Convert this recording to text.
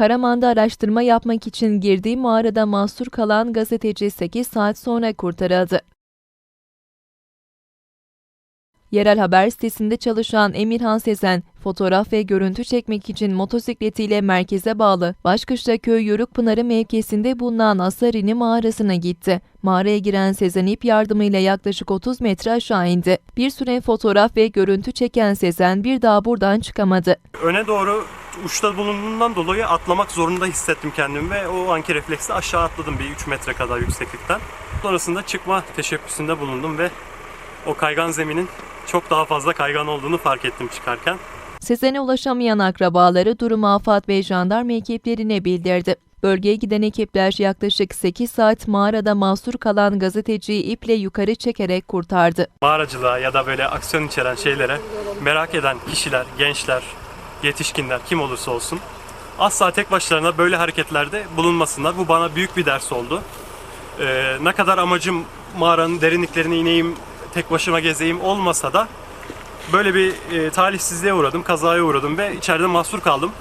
Karaman'da araştırma yapmak için girdiği mağarada mahsur kalan gazeteci 8 saat sonra kurtarıldı. Yerel haber sitesinde çalışan Emirhan Sezen, fotoğraf ve görüntü çekmek için motosikletiyle merkeze bağlı Başkışlaköy Yörükpınarı mevkisinde bulunan Asarini mağarasına gitti. Mağaraya giren Sezen ip yardımıyla yaklaşık 30 metre aşağı indi. Bir süre fotoğraf ve görüntü çeken Sezen bir daha buradan çıkamadı. öne doğru uçta bulunduğundan dolayı atlamak zorunda hissettim kendimi ve o anki refleksle aşağı atladım bir 3 metre kadar yükseklikten. Sonrasında çıkma teşebbüsünde bulundum ve o kaygan zeminin çok daha fazla kaygan olduğunu fark ettim çıkarken. Sezen'e ulaşamayan akrabaları durumu AFAD ve jandarma ekiplerine bildirdi. Bölgeye giden ekipler yaklaşık 8 saat mağarada mahsur kalan gazeteciyi iple yukarı çekerek kurtardı. Mağaracılığa ya da böyle aksiyon içeren şeylere merak eden kişiler, gençler, yetişkinler kim olursa olsun asla tek başlarına böyle hareketlerde bulunmasınlar. Bu bana büyük bir ders oldu. Ee, ne kadar amacım mağaranın derinliklerine ineyim, tek başıma gezeyim olmasa da böyle bir e, talihsizliğe uğradım, kazaya uğradım ve içeride mahsur kaldım.